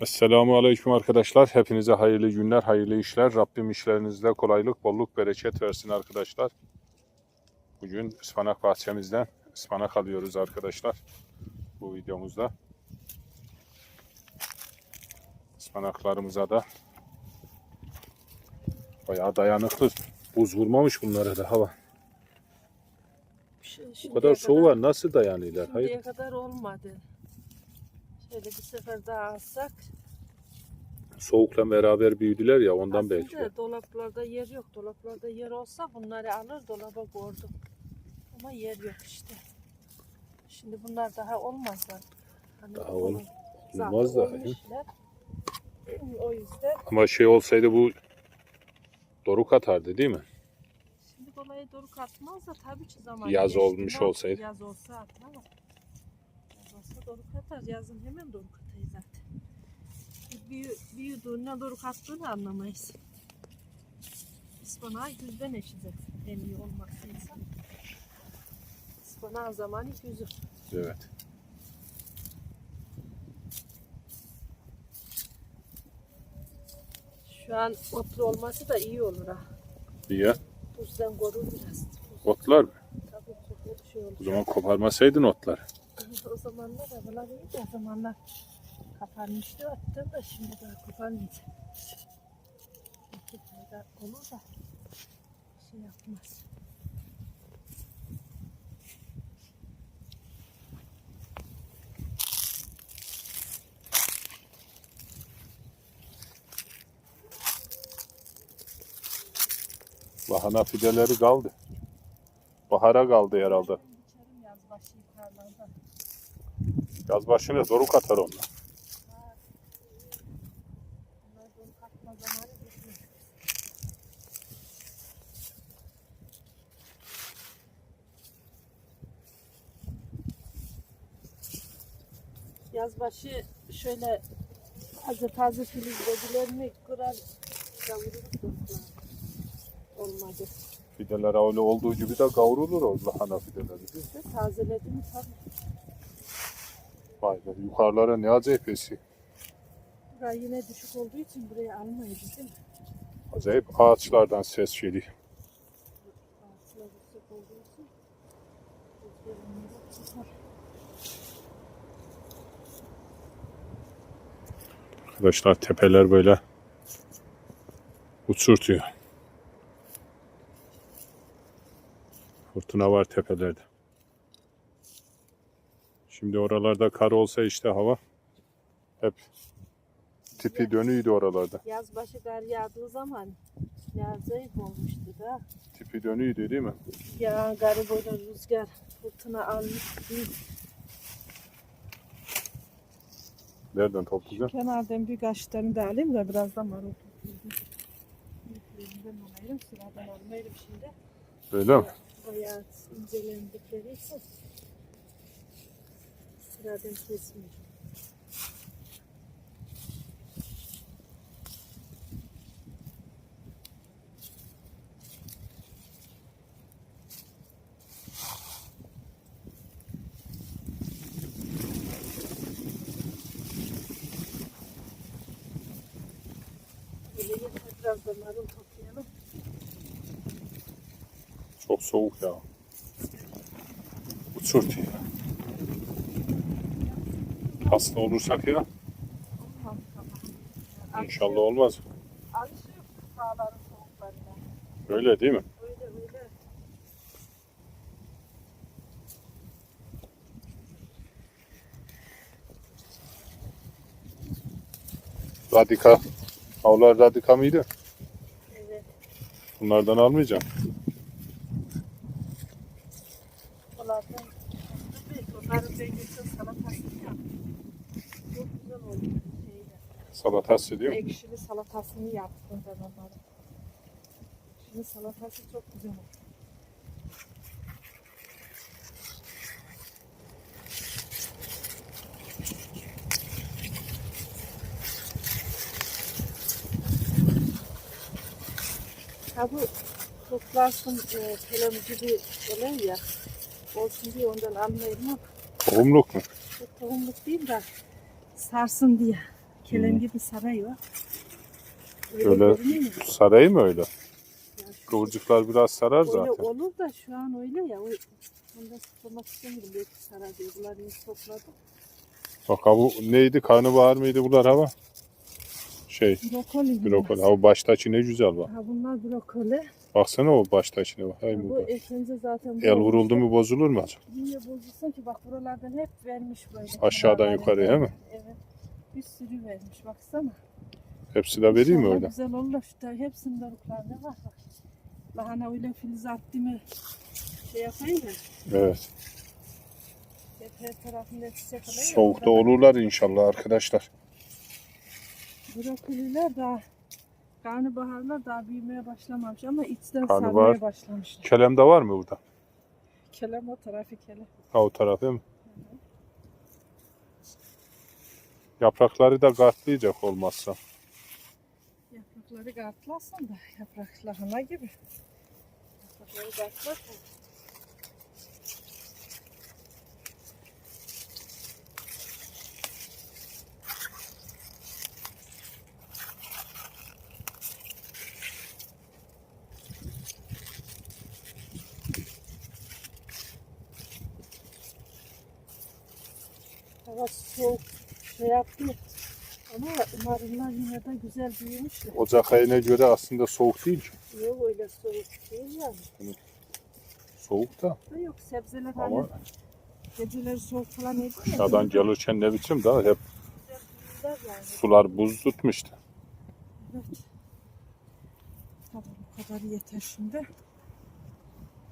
Esselamu Aleyküm arkadaşlar. Hepinize hayırlı günler, hayırlı işler. Rabbim işlerinizde kolaylık, bolluk, bereket versin arkadaşlar. Bugün ıspanak bahçemizden ıspanak alıyoruz arkadaşlar. Bu videomuzda. Ispanaklarımıza da bayağı dayanıklı. Buz vurmamış bunlara da hava. Bu kadar soğuk var. Nasıl dayanıyorlar? Şimdiye Hayır. kadar olmadı. Şöyle bir sefer daha alsak. Soğukla beraber büyüdüler ya ondan Aslında belki. de. dolaplarda yer yok. Dolaplarda yer olsa bunları alır dolaba koydum. Ama yer yok işte. Şimdi bunlar daha olmazlar. Hani Daha ol- olmaz olmuşlar. O yüzden Ama şey olsaydı bu doruk atardı değil mi? şimdi kolay doğru katmaz da tabii ki zaman Yaz geçti. olmuş olsaydı. Yaz olsa atmaz. Doğru katar. Yazın hemen doğru katayı zaten. Büyü, büyüdüğünden doğru kattığını anlamayız. Ispanağı yüzden eşeceksin. En iyi olmazsa Ispanağın zamanı yüzü. Evet. Şu an otlu olması da iyi olur ha. Niye? Buzdan korur biraz. Otlar mı? Tabii çok şey olur. O zaman koparmasaydın otları. O zamanlar havalar iyiydi. O zamanlar kapanmıştı attım da şimdi daha kapanmayacak. Fayda olur da şey yapmaz. Lahana fideleri kaldı. Bahara kaldı herhalde. Yaz başı yukarılarda. Yaz başına doruk atar onlar. Yazbaşı şöyle taze taze filizlediler kırar dostlar. Olmadı. Fideler öyle olduğu gibi de kavrulur o lahana fideleri. İşte tazeledim tabii. Vay be yukarılara ne acayip esi. Burası yine düşük olduğu için buraya almayız değil mi? Acayip ağaçlardan ses geliyor. Ağaçlar yüksek olduğu için rüzgarın çıkar. Arkadaşlar tepeler böyle uçurtuyor. Fırtına var tepelerde. Şimdi oralarda kar olsa işte hava hep tipi dönüydü oralarda. Yaz başı kar yağdığı zaman ya zayıf olmuştu da. Tipi dönüydü değil mi? Ya garı böyle rüzgar fırtına almış. Nereden toplayacağım? Kenardan bir kaç tane de alayım da birazdan marul toplayayım. Büyüklerinden alayım, sıradan almayayım şimdi. Öyle mi? Bayağı incelendikleri için sıradan kesmiyor. Biraz da. Çok soğuk ya. Uçurtuyor. Hasta olursak ya inşallah olmaz. Alışıyor sağların soğuklarına. Öyle değil mi? Öyle. Radika. Avlar radika mıydı? Evet. Bunlardan almayacağım. Onlardan evet, onların zenginsin salatasını yaptım. Çok güzel oldu şeyde. Salatası diyor. Ekşili salatasını yaptım ben onların. Ekşili salatası çok güzel oldu. Ha bu toplarsın e, telem gibi olan ya. Olsun diye ondan almayayım ama Tohumluk mu? tohumluk değil de sarsın diye. kelem Hı. gibi saray var. Öyle mu? sarayı mı öyle? Yani Kıvırcıklar biraz sarar Öyle zaten. olur da şu an öyle ya. O, onu da sıkılmak istemiyorum. Belki saray diye. Bunlar iyi topladı. Bak bu neydi? Karnabahar mıydı bunlar hava? Şey Brokoli. brokoli. Ha bu baştaki ne güzel bak. Ha bunlar brokoli. Baksana o baştakine bak. Hay Ha, bu ekince zaten. El vuruldu mu bozulur mu acaba? Niye bozulsun ki? Bak buralardan hep vermiş böyle. Aşağıdan yukarıya, değil mi? Evet. Bir sürü vermiş. Baksana. Hepsi de vereyim mi İnşallah öyle? Güzel olur. Şu hepsinin doruklarında var. Bak. Lahana öyle filiz attı mı şey yapayım ya. Evet. Hep her tarafında çiçek ya, Soğukta olurlar inşallah arkadaşlar. Brokoliler daha karnabaharlar daha büyümeye başlamamış ama içten Karnabahar. sarmaya başlamışlar. Kelem de var mı burada? Kelem o tarafı kelem. Ha o taraf değil mi? Yaprakları da katlayacak olmazsa. Yaprakları kartlasın da yaprak lahana gibi. Yaprakları kartlasın. Hava soğuk şey yaptı. Ama marullar yine de güzel büyümüşler. Ocak ayına göre aslında soğuk değil ki. Yok öyle soğuk değil yani. Soğuk da Yok sebzeler ama hani geceleri soğuk falan ya. aşağıdan gelirken ne biçim daha hep yani. sular buz tutmuştu. Evet. Tamam bu kadar yeter şimdi.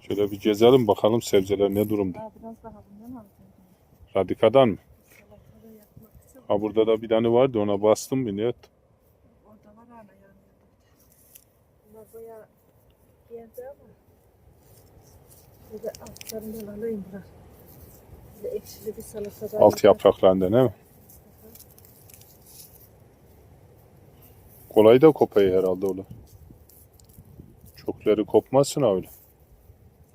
Şöyle bir gezelim bakalım sebzeler ne durumda. Daha biraz daha bundan alacağım. Radikadan mı? Ha burada da bir tane vardı ona bastım ne ettim? Orada var hala yani. Bunlar bayağı yerde ama. Şöyle altlarından alayım biraz. Böyle ekşili bir salata daha Alt yapar. yapraklarında değil mi? Kolay da kopayı herhalde oğlum. Çokları kopmasın öyle.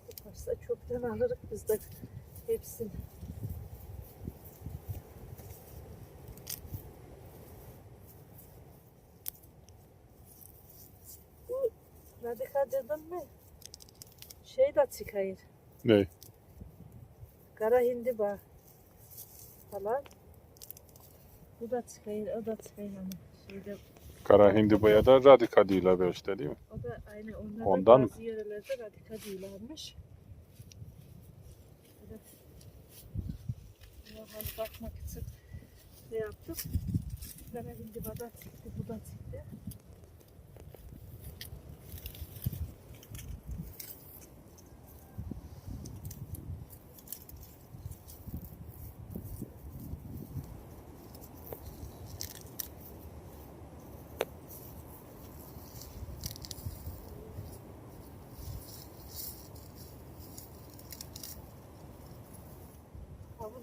Koparsa çoktan alırız biz de hepsini. Bu radikal dedim mi? Şey de çıkayır. Ne? Kara hindiba falan. Bu da çıkayır, o da çıkayır hani. Şeyde, Kara hindibaya da radika değil işte değil mi? o da aynı onlarda Ondan mı? bazı yörelerde radikal değillermiş. Evet. Buna hani bakmak için ne yaptım? Kara hindiba da çıktı, bu da çıktı.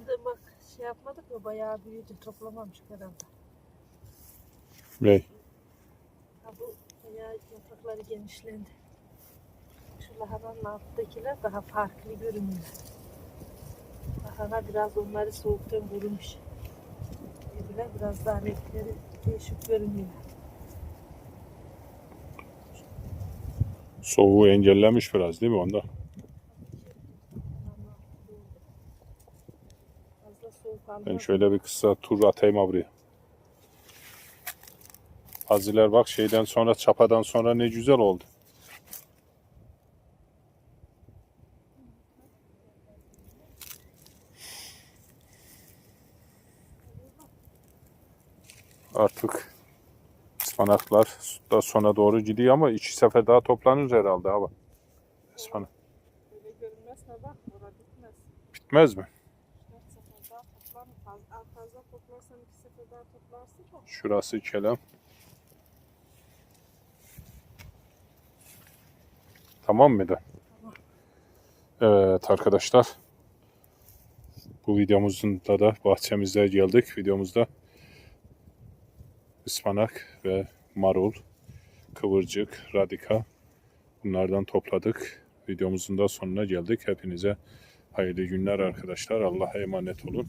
Bunda bak şey yapmadık mı bayağı büyüdü toplamamışık herhalde. Ne? Ha bu bayağı yaprakları genişlendi. Şu lahananın alttakiler daha farklı görünüyor. Lahana biraz onları soğuktan vurmuş. Öbürler biraz daha renkleri değişik görünüyor. Soğuğu engellemiş biraz değil mi onda? Ama bu Fazla soğuk almaz. Ben şöyle bir kısa tur atayım buraya. Haziler bak şeyden sonra çapadan sonra ne güzel oldu. Artık ıspanaklar da sona doğru gidiyor ama iki sefer daha toplanır herhalde abi. Ispanak. Öyle görünmez de bak orada bitmez. Bitmez mi? Fazla, toplarsan iki sefer daha toplarsın da. Şurası kelem. Tamam mıydı? Tamam. Evet arkadaşlar. Bu videomuzun da da bahçemizde geldik. Videomuzda ıspanak ve marul, kıvırcık, radika bunlardan topladık. Videomuzun da sonuna geldik. Hepinize hayırlı günler arkadaşlar. Allah'a emanet olun.